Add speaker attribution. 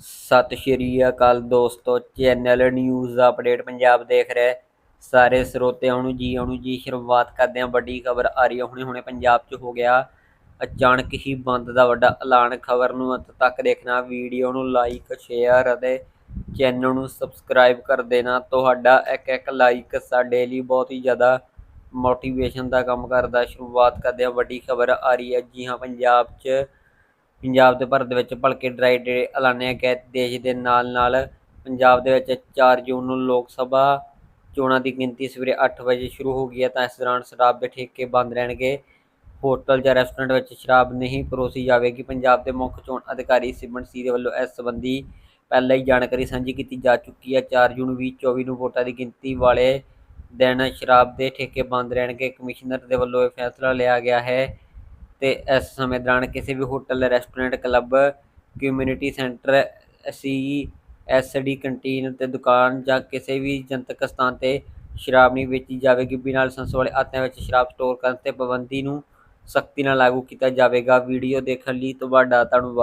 Speaker 1: ਸਤਿ ਸ਼੍ਰੀ ਅਕਾਲ ਦੋਸਤੋ, channel news update Punjab ਦੇਖ ਰਹੇ। ਸਾਰੇ ਸਰੋਤਿਆਂ ਨੂੰ ਜੀ ਆਉਣ ਜੀ, ਸ਼ੁਰੂਆਤ ਕਰਦੇ ਹਾਂ। ਵੱਡੀ ਖਬਰ ਆ ਰਹੀ ਹੈ, ਹੁਣੇ ਹੁਣੇ ਪੰਜਾਬ 'ਚ ਹੋ ਗਿਆ। ਅਚਾਨਕ ਹੀ ਬੰਦ ਦਾ ਵੱਡਾ ਐਲਾਨ ਖਬਰ ਨੂੰ ਅੰਤ ਤੱਕ ਦੇਖਣਾ। ਵੀਡੀਓ ਨੂੰ ਲਾਈਕ ਸ਼ੇਅਰ ਅਤੇ ਚੈਨਲ ਨੂੰ ਸਬਸਕ੍ਰਾਈਬ ਕਰ ਦੇਣਾ। ਤੁਹਾਡਾ ਇੱਕ ਇੱਕ ਲਾਈਕ ਸਾਡੇ ਲਈ ਬਹੁਤ ਹੀ ਜ਼ਿਆਦਾ ਮੋਟੀਵੇਸ਼ਨ ਦਾ ਕੰਮ ਕਰਦਾ। ਸ਼ੁਰੂਆਤ ਕਰਦੇ ਹਾਂ। ਵੱਡੀ ਖਬਰ ਆ ਰਹੀ ਹੈ ਜੀ ਹਾਂ, ਪੰਜਾਬ 'ਚ ਪੰਜਾਬ ਦੇ ਭਾਰਤ ਦੇ ਵਿੱਚ ਭਲਕੇ ਡਰਾਈ ਡੇ ਐਲਾਨਿਆ ਗਿਆ ਦੇਸ਼ ਦੇ ਨਾਲ ਨਾਲ ਪੰਜਾਬ ਦੇ ਵਿੱਚ 4 ਜੂਨ ਨੂੰ ਲੋਕ ਸਭਾ ਚੋਣਾਂ ਦੀ ਗਿਣਤੀ ਸਵੇਰੇ 8 ਵਜੇ ਸ਼ੁਰੂ ਹੋ ਗਈ ਹੈ, ਤਾਂ ਇਸ ਦੌਰਾਨ ਸ਼ਰਾਬ ਦੇ ਠੇਕੇ ਬੰਦ ਰਹਿਣਗੇ। ਹੋਟਲ ਜਾਂ ਰੈਸਟੋਰੈਂਟ ਵਿੱਚ ਸ਼ਰਾਬ ਨਹੀਂ ਪਰੋਸੀ ਜਾਵੇਗੀ। ਪੰਜਾਬ ਦੇ ਮੁੱਖ ਚੋਣ ਅਧਿਕਾਰੀ ਸਿਮਰਨ ਸੀ ਦੇ ਵੱਲੋਂ ਇਸ ਸੰਬੰਧੀ ਪਹਿਲਾਂ ਹੀ ਜਾਣਕਾਰੀ ਸਾਂਝੀ ਕੀਤੀ ਜਾ ਚੁੱਕੀ ਹੈ। 4 ਜੂਨ 2024 ਨੂੰ ਵੋਟਾਂ ਦੀ ਗਿਣਤੀ ਵਾਲੇ ਦਿਨ ਸ਼ਰਾਬ ਦੇ ਠੇਕੇ ਬੰਦ ਰਹਿਣਗੇ। ਕਮਿਸ਼ਨਰ ਦੇ ਵੱਲੋਂ ਇਹ ਫੈਸਲਾ ਲਿਆ ਗਿਆ ਹੈ ਤੇ ਇਸ ਸਮੇਂ ਦੌਰਾਨ ਕਿਸੇ ਵੀ hotel, restaurant, club, community centre C SD canteen ਤੇ ਦੁਕਾਨ ਜਾਂ ਕਿਸੇ ਵੀ ਜਨਤਕ ਸਥਾਨ ਤੇ ਸ਼ਰਾਬ ਨਹੀਂ ਵੇਚੀ ਜਾਵੇਗੀ। ਬਿਨਾਂ ਲਾਇਸੈਂਸ ਵਾਲੇ ਆਤਿਆਂ ਵਿੱਚ ਸ਼ਰਾਬ ਸਟੋਰ ਕਰਨ ਤੇ ਪਾਬੰਦੀ ਨੂੰ ਸਖਤੀ ਨਾਲ ਲਾਗੂ ਕੀਤਾ ਜਾਵੇਗਾ। ਵੀਡੀਓ ਦੇਖਣ ਲਈ ਤੁਹਾਡਾ ਧੰਨਵਾਦ।